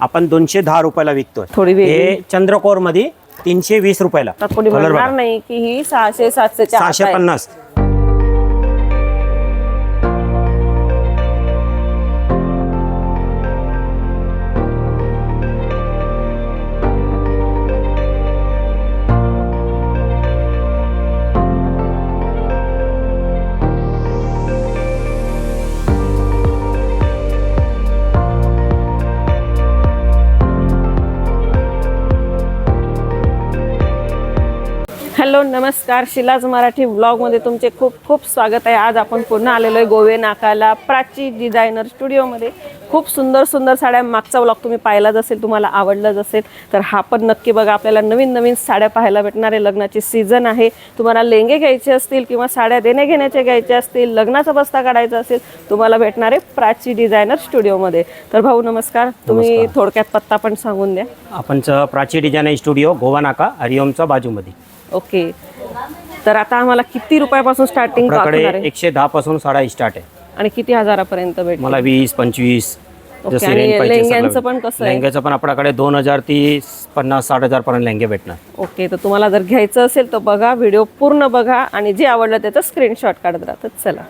आपण दोनशे दहा रुपयाला विकतोय थोडी वेगळी. हे चंद्रकोरमध्ये तीनशे वीस रुपयाला कोणी कलर म्हणणार बघा नाही की ही सहाशे आत सहाशे. पन्नास हॅलो नमस्कार. शिलाज मराठी ब्लॉगमध्ये तुमचे खूप खूप स्वागत आहे. आज आपण पुन्हा आलेलो आहे गोवे नाकाला प्राची डिझायनर स्टुडिओमध्ये. खूप सुंदर सुंदर साड्या. मागचा ब्लॉग तुम्ही पाहिलाच असेल तुम्हाला आवडलाच असेल तर हा पण नक्की बघा. आपल्याला नवीन नवीन साड्या पाहायला भेटणार आहे. लग्नाची सीझन आहे. तुम्हाला लेंगे घ्यायचे असतील किंवा साड्या देणे घेण्याचे घ्यायचे असतील लग्नाचा बस्ता काढायचा असेल तुम्हाला भेटणार आहे प्राची डिझायनर स्टुडिओमध्ये. तर भाऊ नमस्कार. तुम्ही थोडक्यात पत्ता पण सांगून द्या. आपण प्राची डिझाईन स्टुडिओ गोवा नाका हरिओमच्या बाजूमध्ये. ओके. तर आता आम्हाला किती रुपयापासून स्टार्टिंग आपल्याकडे एकशे दहा पासून साडा स्टार्ट आहे. आणि किती हजारापर्यंत भेटेल? मला वीस पंचवीस ओके, आणि लेंग्यांचं. पण कसं आहे? लेंग्याचं पण आपल्याकडे दोन हजार ती पन्नास साठ हजार पर्यंत लेंगे भेटणार. ओके तर तुम्हाला जर घ्यायचं असेल तर बघा व्हिडिओ पूर्ण बघा आणि जे आवडलं त्याचं स्क्रीनशॉट काढत राहतात. चला.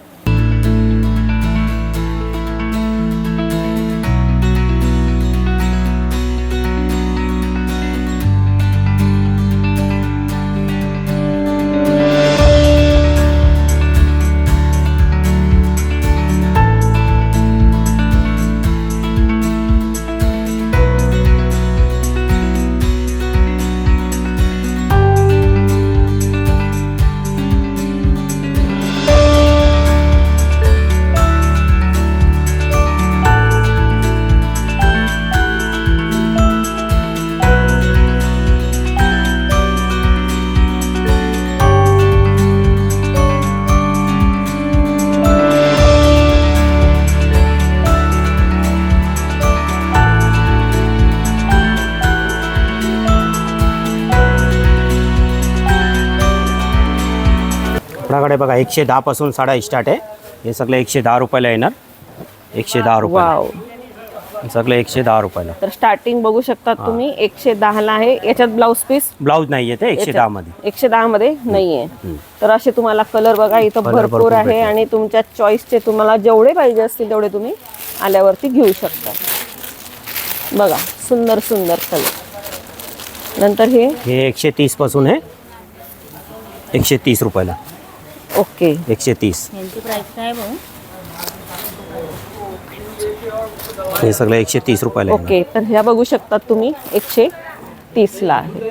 आपल्याकडे बघा एकशे दहा पासून साडा स्टार्ट आहे. हे सगळं एकशे दहा रुपयाला येणार. एकशे दहा रुपये सगळं एकशे दहा रुपयाला. तर स्टार्टिंग बघू शकतात तुम्ही एकशे दहाला आहे. याच्यात ब्लाऊज पीस ब्लाऊज नाही येते एकशे दहा मध्ये एकशे दहा मध्ये नाहीये. तर असे तुम्हाला कलर बघा इथं भरपूर आहे. आणि तुमच्या चॉईसचे तुम्हाला जेवढे पाहिजे असतील तेवढे तुम्ही आल्यावरती घेऊ शकता. बघा सुंदर सुंदर कलर नंतर हे? हे एकशे तीसपासून आहे. एकशे तीस रुपयाला. ओके. एकशे तीस. यांची प्राइस काय भाऊ? हे सगळं एकशे तीस रुपयाला. ओके तर ह्या बघू शकतात तुम्ही एकशे तीसला आहे.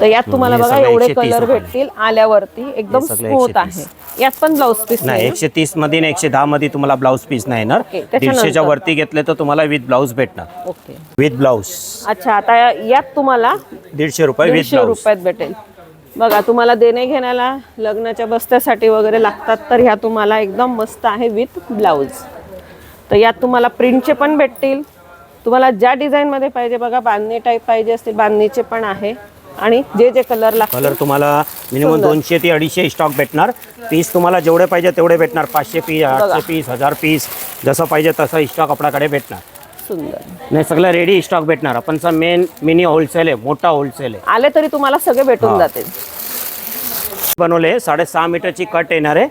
तर यात तुम्हाला हे बघा सगळं एवढे 130 कलर रुपयाला. भेटतील आल्यावरती एकदम हे सगळं स्मूथ 130. आहे. यात पण ब्लाऊज पीस नाही नाही एकशे तीसमध्ये आणि एकशे दहा मध्ये तुम्हाला ब्लाऊज पीस नाही येणार. ओके, त्याच्यानंतर? दीडशेच्या वरती घेतले तर तुम्हाला विथ ब्लाऊज भेटणार. ओके. विथ ब्लाऊज अच्छा आता यात तुम्हाला दीडशे रुपये विथ दीडशे ब्लाऊज रुपयात भेटेल. बघा तुम्हाला देणे घेण्याला लग्नाच्या बस्त्यासाठी वगैरे लागतात तर ह्या तुम्हाला एकदम मस्त आहे विथ ब्लाऊज तर यात तुम्हाला प्रिंटचे पण भेटतील. तुम्हाला ज्या डिझाईनमध्ये पाहिजे बघा बांधणी टाईप पाहिजे असतील बांधणीचे पण आहे. आणि जे जे कलर लागतात कलर तुम्हाला मिनिमम. दोनशे ते अडीचशे स्टॉक भेटणार. पीस तुम्हाला जेवढे पाहिजे तेवढे भेटणार. पाचशे पीस आठशे पीस हजार पीस जसं पाहिजे तसं स्टॉक आपल्याकडे भेटणार. सुंदर. नाही सगळं रेडी स्टॉक भेटणार. आपणचा मेन मिनी होलसेल आहे मोठा होलसेल आहे. आले तरी तुम्हाला सगळे भेटून. जातील. बनवले साडेसहा मीटरची कट येणार आहे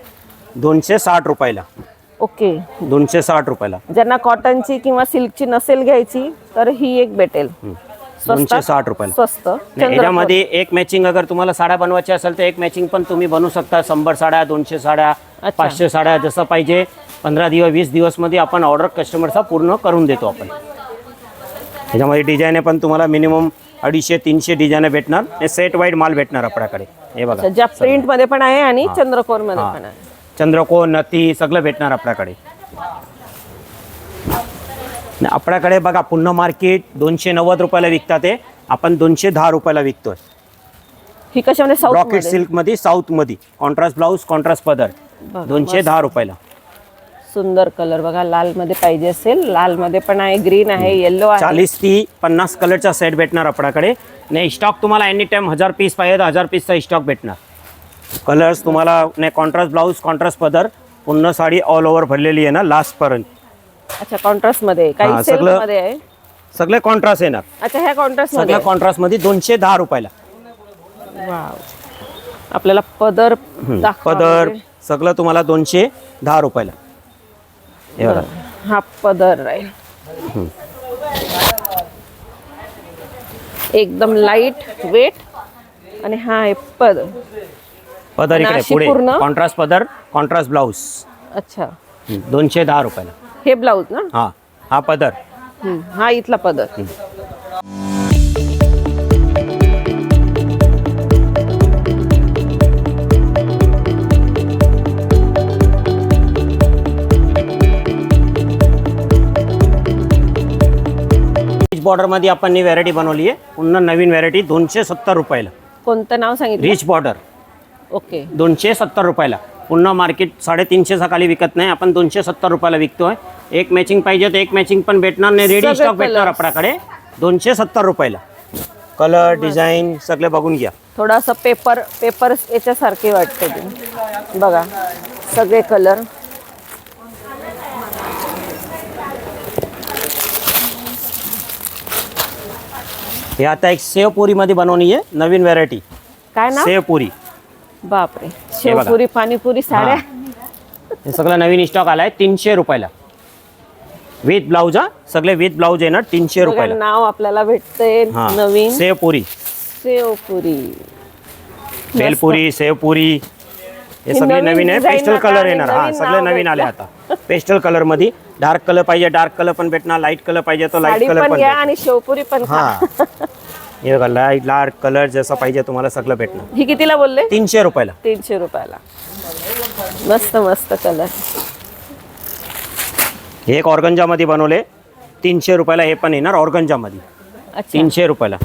दोनशे साठ रुपयाला. ओके. दोनशे साठ रुपयाला. ज्यांना कॉटनची किंवा सिल्कची नसेल घ्यायची तर ही एक भेटेल. दोनशे? साठ रुपयाला. स्वस्त. नाही, चंद्रकोर. याच्यामध्ये एक मॅचिंग अगर तुम्हाला साड्या बनवायची असेल तर एक मॅचिंग पण तुम्ही बनवू शकता. शंभर साड्या दोनशे साड्या. पाचशे साड्या जसं पाहिजे. पंधरा दिवस वीस दिवसमध्ये आपण ऑर्डर कस्टमरचा पूर्ण करून देतो आपण. त्याच्यामध्ये डिझाईन पण तुम्हाला मिनिमम अडीचशे तीनशे डिझाईन भेटणार. हे सेट वाईड माल भेटणार आपल्याकडे. हे बघा. ज्या प्रिंटमध्ये पण आहे आणि चंद्रकोरमध्ये हा. पण आहे. चंद्रकोर नथी सगळं भेटणार आपल्याकडे. आपल्याकडे बघा पुन्हा मार्केट दोनशे नव्वद रुपयाला विकतात ते आपण दोनशे दहा रुपयाला विकतोय. ही कशामध्ये? साऊथ रॉकेटमध्ये. सिल्कमध्ये साऊथमध्ये. कॉन्ट्रास्ट ब्लाऊज कॉन्ट्रास्ट पदर. दोनशे दहा रुपयाला. सुंदर कलर. बघा लाल मध्ये पाहिजे असेल लाल मध्ये पण आहे ग्रीन आहे येलो आहे. चाळीस ती पन्नास कलरचा सेट भेटणार आपल्याकडे. नाही स्टॉक तुम्हाला एनी टाइम हजार पीस पाहिजे तर हजार पीसचा स्टॉक भेटणार. कलर्स तुम्हाला नाही कॉन्ट्रास्ट ब्लाऊज कॉन्ट्रास्ट पदर पूर्ण साडी ऑल ओव्हर भरलेली आहे ना लास्टपर्यंत अच्छा कॉन्ट्रास्टमध्ये. हा, काही सगळं- आहे? सगळे कॉन्ट्रास्ट येणार. अच्छा ह्या कॉन्ट्रास्ट सगळ्या कॉन्ट्रास्टमध्ये दोनशे दहा रुपयाला. आपल्याला पदर पदर. सगळं तुम्हाला दोनशे दहा रुपयाला. हे हा पदर आहे एकदम लाइट वेट आणि हा आहे पदर पदर इकडे पुढे. पूर्ण? कॉन्ट्रास्ट पदर कॉन्ट्रास्ट ब्लाऊज अच्छा. दोनशे दहा रुपयाला. हे ब्लाऊज ना? हा. हा पदर. हा इथला पदर. बॉर्डरमध्ये आपण ही व्हरायटी बनवली आहे पुन्हा नवीन व्हरायटी दोनशे सत्तर रुपयाला. कोणतं नाव सांगितलं? Rich border okay. दोनशे सत्तर रुपयाला. पुन्हा मार्केट साडेतीनशेचा खाली विकत नाही आपण दोनशे सत्तर रुपयाला विकतोय. एक मॅचिंग पाहिजे तर एक मॅचिंग पण भेटणार नाही. रेडी सगळे स्टॉक भेटणार colours. आपल्याकडे. दोनशे सत्तर रुपयाला. कलर डिझाईन सगळे बघून घ्या. थोडासा पेपर पेपर याच्यासारखे वाटते ते. बघा सगळे कलर हे आता एक सेवपुरीमध्ये बनवणी आहे नवीन व्हरायटी काय ना सेवपुरी बापरे शेवपुरी पाणीपुरी साड्या. हे. सगळं नवीन स्टॉक आलाय तीनशे रुपयाला. विथ ब्लाऊज हा? सगळे विथ ब्लाऊज येणार तीनशे बघा, रुपयाला. नाव आपल्याला भेटते हा. नवीन. सेवपुरी शेवपुरी. बेलपुरी सेवपुरी हे हे सगळे नवीन नवीन आहे पेस्टल आता कलर येणार. हा नवीन सगळे नाव नवीन आले. आता. पेस्टल कलरमध्ये डार्क कलर पाहिजे डार्क कलर पण भेटणार लाइट कलर पाहिजे तो लाइट साडी कलर पण पण घ्या भेटणार. आणि शेवपुरी पण खा. हा. हे बघा लाइट डार्क कलर जसं पाहिजे तुम्हाला सगळं भेटणार. ही कितीला बोलले? तीनशे रुपयाला. तीनशे रुपयाला. मस्त मस्त कलर. हे एक ऑर्गंजा मध्ये बनवले. तीनशे रुपयाला हे पण येणार ऑर्गंजा मध्ये अच्छा. तीनशे रुपयाला.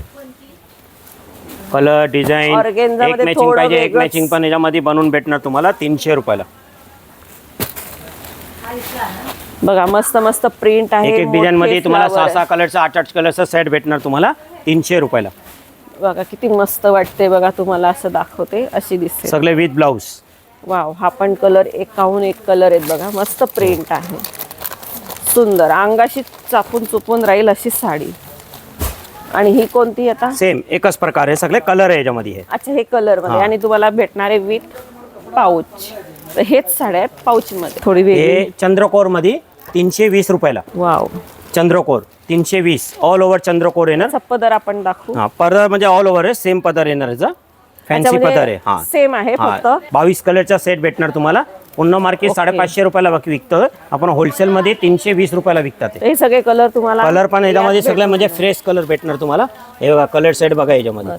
कलर डिझाईन Organza एक मध्ये मॅचिंग थोडं पाहिजे एक वेगळंच. मॅचिंग पण याच्यामध्ये बनवून भेटणार तुम्हाला तीनशे रुपयाला. बघा मस्त मस्त प्रिंट आहे एक एक डिझाईन मध्ये तुम्हाला सहा. सहा कलरचा आठ आठ कलरचा सेट भेटणार तुम्हाला तीनशे रुपयाला. बघा किती मस्त वाटते बघा तुम्हाला असं दाखवते अशी दिसते सगळे विथ ब्लाऊज वाव हा पण कलर एकाहून एक कलर आहेत बघा मस्त प्रिंट आहे. सुंदर अंगाशी चापून चुपून राहील अशी साडी. आणि ही कोणती आता? सेम एकच प्रकार आहे सगळे कलर आहे याच्यामध्ये अच्छा हे कलरमध्ये. आणि तुम्हाला भेटणारे विथ पाऊच तर हेच साड्या आहेत पाऊच मध्ये. थोडी वेगळी. चंद्रकोरमध्ये तीनशे वीस रुपयाला. वाव. चंद्रकोर तीनशे वीस. ऑल ओव्हर चंद्रकोर येणार. पदर आपण दाखवू. हा पदर म्हणजे ऑल ओव्हर आहे सेम पदर येणार याचा फॅन्सी पदर आहे हा. सेम आहे फक्त. बावीस कलरचा सेट भेटणार तुम्हाला. पुन्हा मार्केट साडेपाचशे रुपयाला विक- विकतं आपण होलसेल मध्ये तीनशे वीस रुपयाला विकतात हे सगळे कलर तुम्हाला कलर पण याच्यामध्ये सगळे म्हणजे फ्रेश कलर भेटणार तुम्हाला. हे बघा कलर सेट बघा याच्यामध्ये.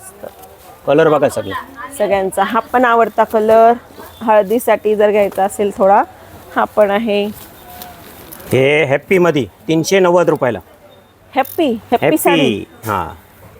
कलर बघा सगळे. सगळ्यांचा. हा पण आवडता कलर हळदीसाठी जर घ्यायचा असेल थोडा हा पण आहे. हे हॅप्पी मध्ये तीनशे नव्वद रुपयाला हॅप्पी हॅप्पी साडी. हॅप्पी हा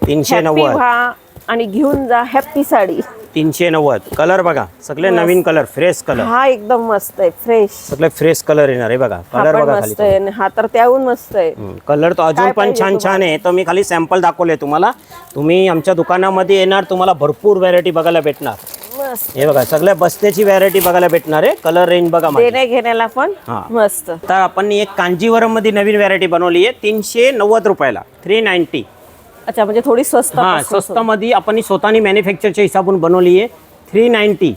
तीनशे हॅप्पी नव्वद व्हा आणि घेऊन जा हॅप्पी साडी. तीनशे नव्वद कलर बघा सगळे नवीन कलर फ्रेश कलर हा एकदम मस्त आहे फ्रेश सगळे फ्रेश कलर येणार आहे बघा. हा कलर पण बघा मस्त खाली आहे आणि हा तर त्याहून मस्त आहे. कलर तर अजून काय पण पाहिजे छान छान आहे. तर मी खाली सॅम्पल दाखवले तुम्हाला. तुम्ही आमच्या दुकानामध्ये येणार तुम्हाला भरपूर व्हरायटी बघायला भेटणार. मस्त. हे बघा सगळ्या बस्त्याची व्हरायटी बघायला भेटणार आहे. कलर रेंज बघा. देण्या घेण्याला पण हा. मस्त. आता आपण एक कांजीवरममध्ये नवीन व्हरायटी बनवली आहे तीनशे नव्वद रुपयाला थ्री नाईन्टी अच्छा म्हणजे थोडी स्वस्त हा पासून स्वस्तामध्ये आपण ही स्वतःनी मॅन्युफॅक्चरच्या हिसाबून बनवली आहे. थ्री नाईन्टी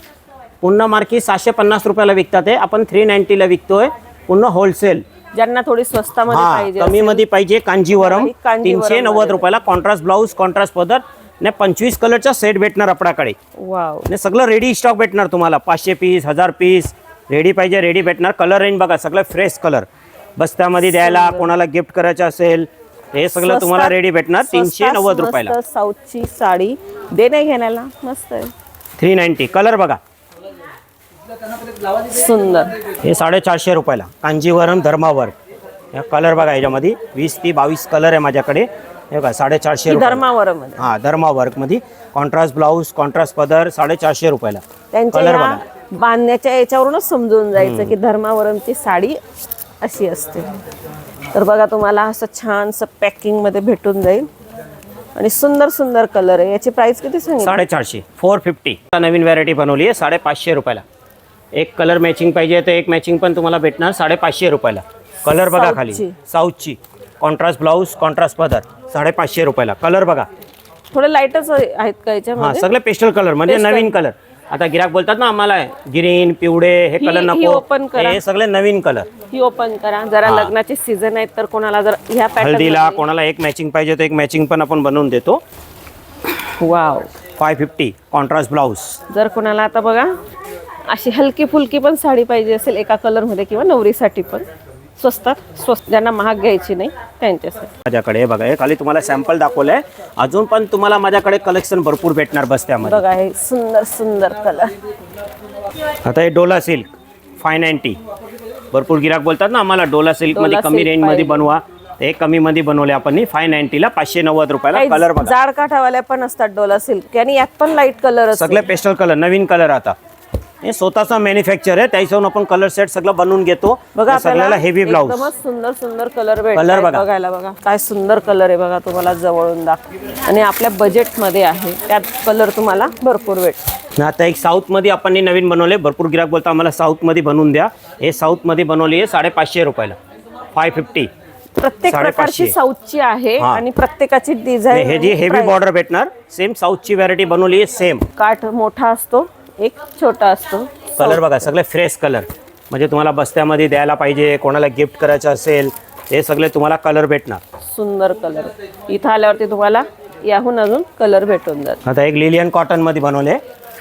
पुन्हा मार्केट सातशे पन्नास रुपयाला विकतात आहे. आपण थ्री नाईन्टीला विकतोय पुन्हा होलसेल ज्यांना थोडी स्वस्तामध्ये हा पाहिजे कमी मध्ये पाहिजे कांजीवरम तीनशे नव्वदमध्ये. रुपयाला कॉन्ट्रास्ट ब्लाऊज कॉन्ट्रास्ट पदर. ने पंचवीस कलरचा सेट भेटणार आपल्याकडे. वाव. ने सगळं रेडी स्टॉक भेटणार तुम्हाला. पाचशे पीस हजार पीस रेडी पाहिजे रेडी भेटणार. कलर रेंज बघा सगळं फ्रेश कलर बस्त्यामध्ये द्यायला कोणाला गिफ्ट करायचं असेल हे सगळं तुम्हाला रेडी भेटणार. तीनशे नव्वद रुपयाला. साऊथची साडी. देण्या घेण्याला. मस्त आहे. थ्री नाईन्टी कलर बघा. सुंदर. हे साडेचारशे रुपयाला. कांजीवरम धर्मावर. या कलर बघा याच्यामध्ये. वीस ते बावीस कलर आहे माझ्याकडे. हे बघा साडेचारशे ही रुपये धर्मावरममध्ये हा धर्मा वर्कमध्ये कॉन्ट्रास्ट ब्लाऊज कॉन्ट्रास्ट पदर साडेचारशे रुपयाला. त्यांच्या बांधण्याच्या याच्यावरूनच समजून जायचं की धर्मावरमची साडी अशी असते. तर बघा तुम्हाला असं छानसं पॅकिंगमध्ये भेटून जाईल. आणि सुंदर सुंदर कलर आहे. याची प्राइस किती सांगितली? साडेचारशे फोर फिफ्टी नवीन व्हरायटी बनवली आहे साडेपाचशे रुपयाला. एक कलर मॅचिंग पाहिजे तर एक मॅचिंग पण तुम्हाला भेटणार साडेपाचशे रुपयाला. कलर बघा खाली. साऊथची. साऊथची कॉन्ट्रास्ट ब्लाऊज कॉन्ट्रास्ट पदर. साडेपाचशे रुपयाला. कलर बघा. थोडे लाईटच आहेत का हा याच्यामध्ये सगळे पेस्टल कलर म्हणजे. नवीन कलर आता गिराक बोलतात ना आम्हाला ग्रीन पिवळे हे ही- कलर ही नको. open करा. हे सगळे नवीन कलर ही ओपन करा. जरा हा. लग्नाचे सीझन आहेत तर कोणाला जर ह्या हळदीला पॅटर्न कोणाला एक मॅचिंग पाहिजे तर एक मॅचिंग पण आपण बनवून देतो. Wow five fifty contrast blouse जर कोणाला आता बघा अशी हलकी फुलकी पण साडी पाहिजे असेल एका कलरमध्ये किंवा नवरीसाठी पण. स्वस्तात स्वस्त. ज्यांना महाग घ्यायची नाही त्यांच्यासाठी. माझ्याकडे हे बघा हे खाली तुम्हाला सॅम्पल दाखवलंय. अजून पण तुम्हाला माझ्याकडे कलेक्शन भरपूर भेटणार बस्त्यामध्ये बघा हे सुंदर सुंदर कलर आता हे डोला सिल्क फाय नाईन्टी भरपूर गिराक बोलतात ना आम्हाला डोला सिल्कमध्ये डोला कमी रेंजमध्ये पाहिजे. बनवा. ते कमी मध्ये बनवले आपण फाय नाईन्टीला पाचशे नव्वद रुपयाला कलर बघा. जाड काठावाल्या पण असतात डोला सिल्क. आणि यात पण लाइट कलर सगळे पेस्टल कलर नवीन कलर आता. हे स्वतःचा मॅन्युफॅक्चर आहे त्याच्यावरून आपण कलर सेट सगळं बनवून घेतो. बघा हे सगळ्याला हेवी ब्लाऊज एकदमच सुंदर सुंदर कलर Color बघा. बघायला बघा. काय सुंदर कलर आहे बघा तुम्हाला जवळून दाख आणि आपल्या बजेटमध्ये आहे. त्यात कलर तुम्हाला भरपूर भेट आता एक साऊथमध्ये आपण हे नवीन बनवले भरपूर गिराक बोलता आम्हाला साऊथमध्ये बनवून द्या. हे साऊथमध्ये बनवली आहे साडेपाचशे रुपयाला. फाय फिफ्टी प्रत्येक साडेपाचशे. प्रकारची साऊथची आहे हा. आणि प्रत्येकाची हे डिझाईन जी हेवी बॉर्डर भेटणार सेम साऊथची व्हरायटी बनवली आहे सेम काठ मोठा असतो एक छोटा असतो. कलर बघा सगळे फ्रेश कलर म्हणजे तुम्हाला बस्त्यामध्ये द्यायला पाहिजे कोणाला गिफ्ट करायचं असेल हे सगळे तुम्हाला कलर भेटणार. सुंदर कलर इथं आल्यावरती तुम्हाला याहून अजून कलर भेटून जात आता एक लिलियन कॉटनमध्ये बनवले.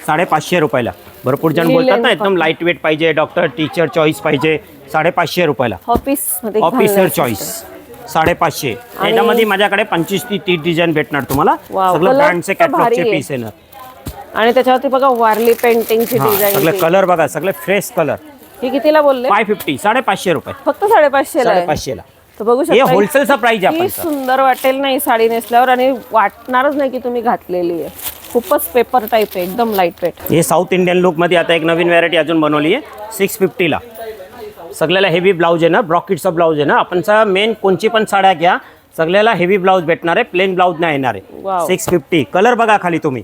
साडेपाचशे रुपयाला. भरपूर जण बोलतात ना एकदम लाइट वेट पाहिजे डॉक्टर टीचर चॉईस पाहिजे. साडेपाचशे रुपयाला. ऑफिसमध्ये ऑफिसर. चॉईस साडेपाचशे. त्याच्यामध्ये माझ्याकडे पंचवीस ती तीस डिझाईन भेटणार तुम्हाला. Wow, सगळं color ब्रँडचे भारी कॅटलॉगचे आहे. पीस येणार. आणि त्याच्यावरती बघा वारली पेंटिंगची सगळे डिझाईन कलर बघा सगळे फ्रेश कलर ही कितीला बोलले? फाय फिफ्टी साडेपाचशे रुपये. फक्त साडेपाचशे ला. साडेपाचशेला. तर बघू हे शकता होलसेलचा प्राइस आहे ही आपण सुंदर वाटेल नाही साडी नेसल्यावर आणि वाटणारच नाही की तुम्ही घातलेली आहे. खूपच पेपर टाईप आहे एकदम लाइट वेट हे साऊथ इंडियन लुकमध्ये आता एक नवीन व्हरायटी अजून बनवली आहे सिक्स फिफ्टीला सगळ्याला हेवी ब्लाऊज आहे ना ब्रॉकेटचा ब्लाऊज आहे ना आपण मेन कोणची पण साड्या घ्या सगळ्याला हेवी ब्लाऊज भेटणार आहे प्लेन ब्लाऊज नाही येणार आहे. Wow. सिक्स फिफ्टी कलर बघा खाली तुम्ही.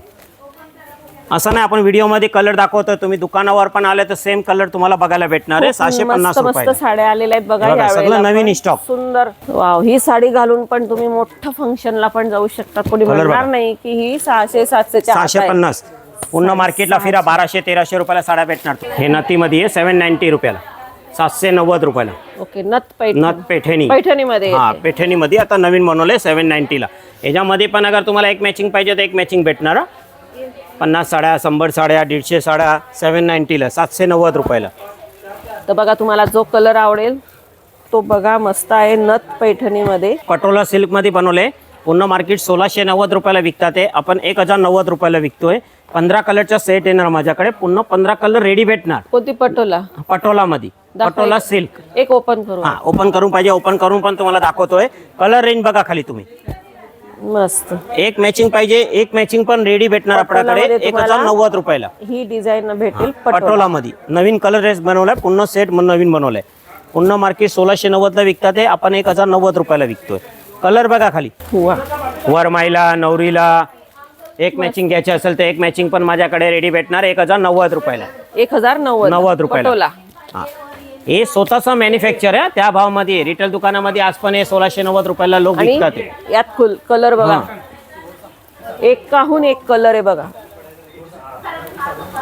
असं नाही आपण व्हिडिओमध्ये कलर दाखवतो तुम्ही दुकानावर पण आले तर सेम कलर तुम्हाला बघायला भेटणार आहे सहाशे पन्नास मस्त मस्त रुपये साड्या आलेल्या आहेत बघा बघा, या सगळं नवीन पण. stock. सुंदर वाव ही साडी घालून पण तुम्ही मोठ्या फंक्शनला पण जाऊ शकता कोणी Color म्हणणार बघा. नाही की ही सहाशे सातशेच्या सहाशे आहे. पन्नास पूर्ण मार्केटला फिरा बाराशे तेराशे रुपयाला साड्या भेटणार हे नथीमध्ये आहे सेवन नाईन्टी रुपयाला सातशे नव्वद रुपयाला ओके नथ पैठ नथ पेठेनी पैठणीमध्ये हा. पेठणीमध्ये आता नवीन बनवले सेवन नाईन्टीला याच्यामध्ये पण अगर तुम्हाला एक मॅचिंग पाहिजे तर एक मॅचिंग भेटणार हा. पन्नास साड्या शंभर साड्या दीडशे साड्या सेवन नाईन्टीला सातशे नव्वद रुपयाला. तर बघा तुम्हाला जो कलर आवडेल तो बघा मस्त आहे नथ पैठणीमध्ये. पटोला सिल्कमध्ये बनवले. पूर्ण मार्केट सोळाशे नव्वद रुपयाला विकतात आहे आपण एक हजार नव्वद रुपयाला विकतोय. पंधरा कलरचा सेट येणार माझ्याकडे. पुन्हा पंधरा कलर रेडी भेटणार. कोणती? पटोला. पटोलामध्ये. पटोला. सिल्क एक ओपन करू. हा ओपन करून पाहिजे. ओपन करून पण तुम्हाला दाखवतोय. कलर रेंज बघा खाली तुम्ही. मस्त. एक मॅचिंग पाहिजे एक मॅचिंग पण रेडी भेटणार आपल्याकडे. पटोलामध्ये एक हजार तुम्हाला- नव्वद रुपयाला. ही डिझाईन भेटेल पटोला. पटोलामध्ये. नवीन कलर रेस बनवलाय पुन्हा सेट नवीन बनवलाय. पुन्हा मार्केट सोळाशे नव्वदला विकतात आहे आपण एक हजार नव्वद रुपयाला विकतोय. कलर बघा खाली. वा. वरमाईला नवरीला एक मॅचिंग घ्यायची असेल तर एक मॅचिंग पण माझ्याकडे रेडी भेटणार एक हजार नव्वद रुपयाला. एक हजार नव्वद. नव्वद रुपयाला. पटोला. हा. हे स्वतःचा मॅन्युफॅक्चर आहे त्या भावामध्ये रिटेल दुकानामध्ये आज पण हे सोळाशे नव्वद रुपयाला लोक आणि विकतात. यात फुल कलर बघा. एक काहून एक कलर आहे बघा.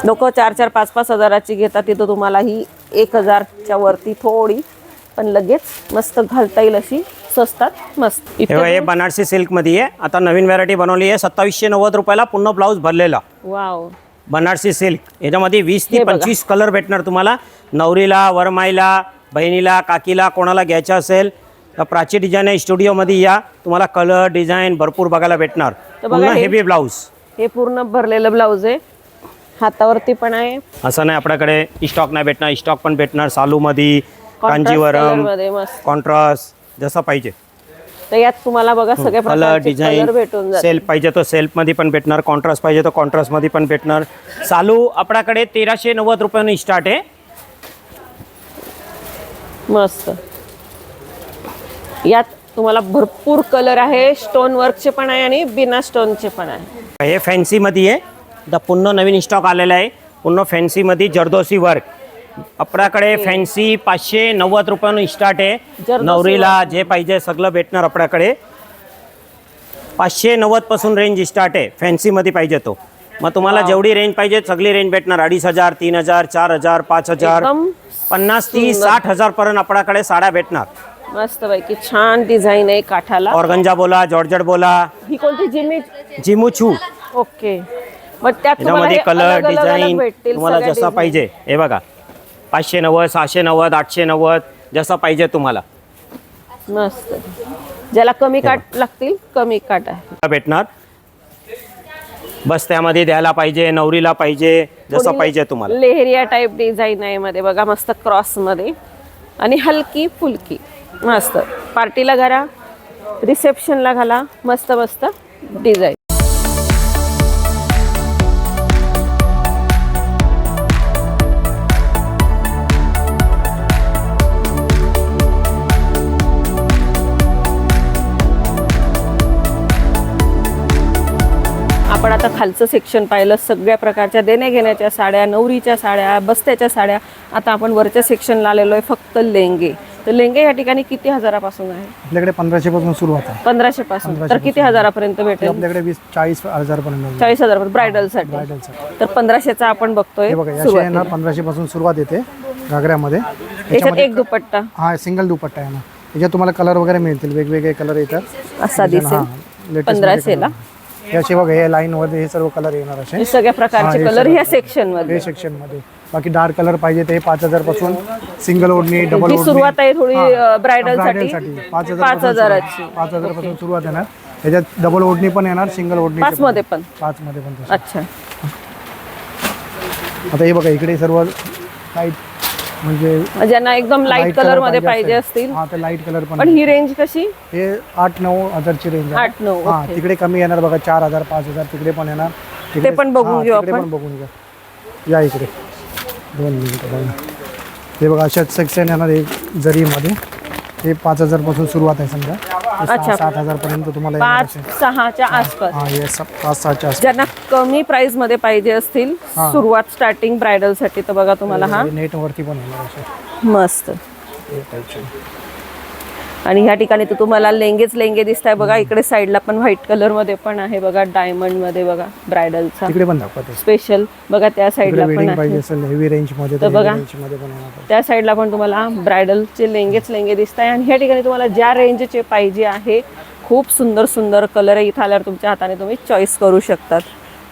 लोक चार चार पाच पाच हजाराची घेतात तिथं तुम्हाला ही एक हजारच्या वरती थोडी पण लगेच मस्त घालता येईल अशी स्वस्तात मस्त. हे बघा, हे बनारसी सिल्कमध्ये. आहे आता नवीन व्हरायटी बनवली आहे सत्तावीसशे नव्वद रुपयाला पूर्ण ब्लाऊज भरलेला. Wow Banarasi silk. याच्यामध्ये वीस ते. पंचवीस कलर भेटणार तुम्हाला. नवरीला वरमाईला बहिणीला काकीला कोणाला घ्यायचं असेल तर प्राची डिझाईन स्टुडिओमध्ये या. तुम्हाला कलर डिझाईन भरपूर बघायला भेटणार. हेवी ब्लाऊज हे पूर्ण भरलेलं ब्लाऊज आहे. हातावरती पण आहे. असं नाही आपल्याकडे स्टॉक नाही भेटणार. स्टॉक पण भेटणार. सालूमध्ये कांजीवरम कॉन्ट्रास्ट जसं पाहिजे. तर यात तुम्हाला बघा सगळ्या कलर डिझाईन भेटून सेल्फ पाहिजे तर सेल्फमध्ये पण भेटणार कॉन्ट्रास्ट पाहिजे तर कॉन्ट्रास्टमध्ये पण भेटणार. चालू आपल्याकडे तेराशे नव्वद रुपयांनी स्टार्ट आहे. मस्त. यात तुम्हाला भरपूर कलर आहे स्टोन वर्कचे पण आहे आणि बिना स्टोनचे पण आहे. हे फॅन्सीमध्ये आहे. आता पुन्हा नवीन स्टॉक आलेला आहे. पुन्हा फॅन्सीमध्ये जरदोसी वर्क आपल्याकडे फॅन्सी पाचशे नव्वद रुपयानं स्टार्ट आहे. नवरीला जे पाहिजे सगळं भेटणार आपल्याकडे. पाचशे नव्वदपासून रेंज स्टार्ट आहे. फॅन्सीमध्ये पाहिजे तो. मग तुम्हाला जेवढी रेंज पाहिजे सगळी रेंज भेटणार. अडीच हजार तीन हजार चार हजार पाच हजार. पन्नास तीस साठ हजार पर्यंत आपल्याकडे साड्या भेटणार. मस्त पैकी छान डिझाईन आहे काठाला. ऑर्गंजा बोला जॉर्जट बोला. ही कोणती? जिमी? Jimmy Choo okay. मग त्यात हे कलर डिझाईन तुम्हाला जसा. पाहिजे. हे बघा. पाचशे नव्वद सहाशे नव्वद आठशे नव्वद जसा पाहिजे तुम्हाला. मस्त. ज्याला कमी काट लागतील कमी काट आहे. भेटणार. बस त्यामध्ये द्यायला पाहिजे नवरीला पाहिजे जसं पाहिजे तुम्हाला. लेहरिया टाईप डिझाईन आहे मध्ये. बघा मस्त क्रॉसमध्ये. आणि हलकी फुलकी. मस्त. पार्टीला घाला. रिसेप्शनला घाला. मस्त मस्त. डिझाईन आता खालचं सेक्शन पाहिलं सगळ्या प्रकारच्या देण्या घेण्याच्या साड्या नवरीच्या साड्या बस्त्याच्या साड्या आता आपण वरच्या सेक्शनला आलेलो आहे फक्त लेंगे. तर लेंगे या ठिकाणी किती हजारापासून आहे? आपल्याकडे पंधराशे पासून सुरुवात आहे पंधराशे पासून तर किती हजारापर्यंत भेटेल? आपल्याकडे वीस चाळीस हजार पर्यंत चाळीस हजार ब्रायडलसाठी ब्रायडलसाठी तर पंधराशेचा आपण बघतोय हे पंधराशे पासून सुरुवात येते घागऱ्यामध्ये. याच्यात एक दुपट्टा. हा सिंगल दुपट्टा आहे ना. याच्यात तुम्हाला कलर वगैरे मिळतील वेगवेगळे कलर येतात. असा दिसेल. पंधराशेला. हे असे बघा हे लाईन मध्ये हे सर्व कलर येणार असे. हे सगळ्या प्रकारचे कलर ह्या सेक्शनमध्ये. हे सेक्शनमध्ये. बाकी डार्क कलर पाहिजे ते पाच हजारपासून सिंगल ओढणी डबल ही सुरुवात आहे थोडी ब्रायडलसाठी. साठी. पाच हजार पाच हजाराची. पाच हजारपासून सुरुवात येणार याच्यात डबल ओढणी पण येणार सिंगल ओढणी पाच मध्ये पण. पाच मध्ये पण तसं. अच्छा. आता हे बघा इकडे सर्व लाइट म्हणजे ज्यांना एकदम लाइट कलरमध्ये पाहिजे असतील. हा ते लाइट कलर पण पण ही रेंज कशी? हे आठ नऊ हजारची रेंज आहे. आठ नऊ हा तिकडे कमी येणार बघा चार हजार पाच हजार तिकडे पण येणार. तिकडे- पण बघून घेऊ आपण. पण बघून घ्या या इकडे. दोन मिनिटं हे बघा अशाच सेक्शन येणार एक जरीमध्ये. हे पाच हजारपासून सुरुवात आहे समजा. अच्छा. सात हजार पर्यंत तुम्हाला येणार पाच असेल. सहाच्या आसपास. हा हे स- पाच सहाच्या आसपास. ज्यांना कमी प्राइसमध्ये पाहिजे असतील सुरुवात स्टार्टिंग ब्रायडलसाठी तर बघा तुम्हाला हा नेट वरती पण येणार मस्त. हे. आणि ह्या ठिकाणी तर तुम्हाला लेंगेच लेंगे दिसत आहे बघा इकडे साईडला पण व्हाईट कलरमध्ये पण आहे बघा डायमंडमध्ये बघा ब्रायडलचा. तिकडे पण दाखवते स्पेशल. बघा त्या साईडला पण हेवी रेंजमध्ये तर बघा. त्या साईडला पण तुम्हाला ब्रायडलचे लेंगेच लेंगे दिसत आहे आणि ह्या ठिकाणी तुम्हाला ज्या रेंजचे पाहिजे आहे खूप सुंदर सुंदर कलर इथं आल्यावर तुमच्या हाताने तुम्ही चॉईस करू शकतात.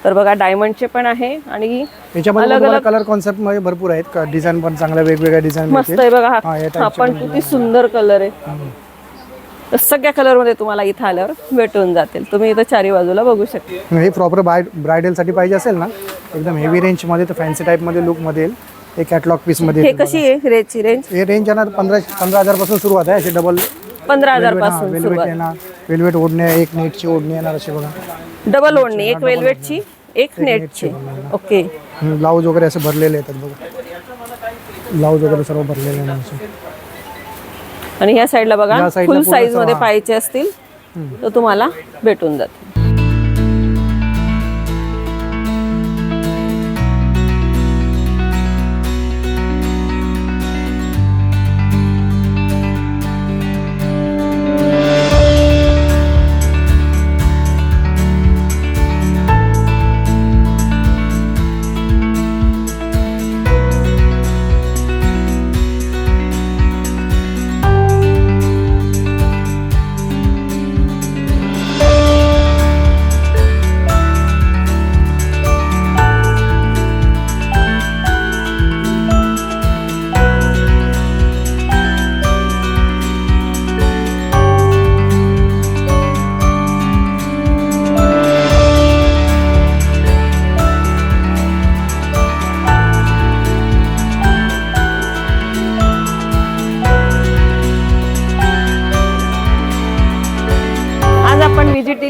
तर बघा डायमंडचे पण आहे आणि याच्यामध्ये अलग- अलग- कलर कॉन्सेप्टमध्ये भरपूर आहेत. डिझाईन पण चांगल्या वेगवेगळ्या डिझाईन मस्त आहे बघा. हा, पण किती सुंदर कलर आहे. सगळ्या कलरमध्ये तुम्हाला इथं आल्यावर भेटून जातील. तुम्ही इथं चारी बाजूला बघू शकता. हे प्रॉपर बाय ब्रायडलसाठी पाहिजे असेल ना? एकदम हेवी रेंजमध्ये तर फॅन्सी टाईपमध्ये लुकमध्ये येईल. हे कॅटलॉग पीसमध्ये हे कशी आहे? रेची रेंज. हे रेंज येणार पंधरा पंधरा हजारपासून सुरुवात आहे. असे डबल पंधरा हजारपासून वेलवेट सुरुवात. येणार. वेलवेट ओढणे एक नेटची ओढणी येणार असे बघा. डबल ओढणी एक वेलवेटची एक नेटची ओके ब्लाऊज वगैरे असे भरलेले येतात बघा. ब्लाऊज वगैरे सर्व भरलेले आणि ह्या साईडला बघा फुल साईजमध्ये. पाहिजे असतील तर तुम्हाला भेटून जातील.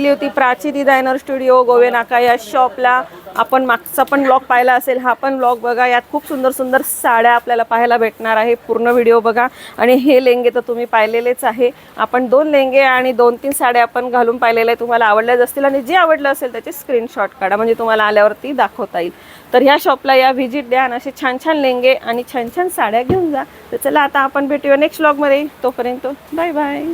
व्हिजिट दिली होती. प्राची डिझायनर स्टुडिओ गोवे नाका या शॉपला आपण मागचा पण ब्लॉग पाहिला असेल हा पण ब्लॉग बघा. यात खूप सुंदर सुंदर साड्या आपल्याला पाहायला भेटणार आहे. पूर्ण व्हिडिओ बघा. आणि हे लेंगे तर तुम्ही पाहिलेलेच आहे. आपण दोन लेंगे आणि दोन तीन साड्या आपण घालून पाहिलेल्या आहे तुम्हाला आवडल्याच असतील आणि जे आवडलं असेल त्याचे स्क्रीनशॉट काढा. म्हणजे तुम्हाला आल्यावरती दाखवता येईल. तर ह्या शॉपला या व्हिजिट द्या आणि असे छान छान लेंगे आणि छान छान साड्या घेऊन जा. तर चला आता आपण भेटूया नेक्स्ट ब्लॉगमध्ये तोपर्यंत बाय बाय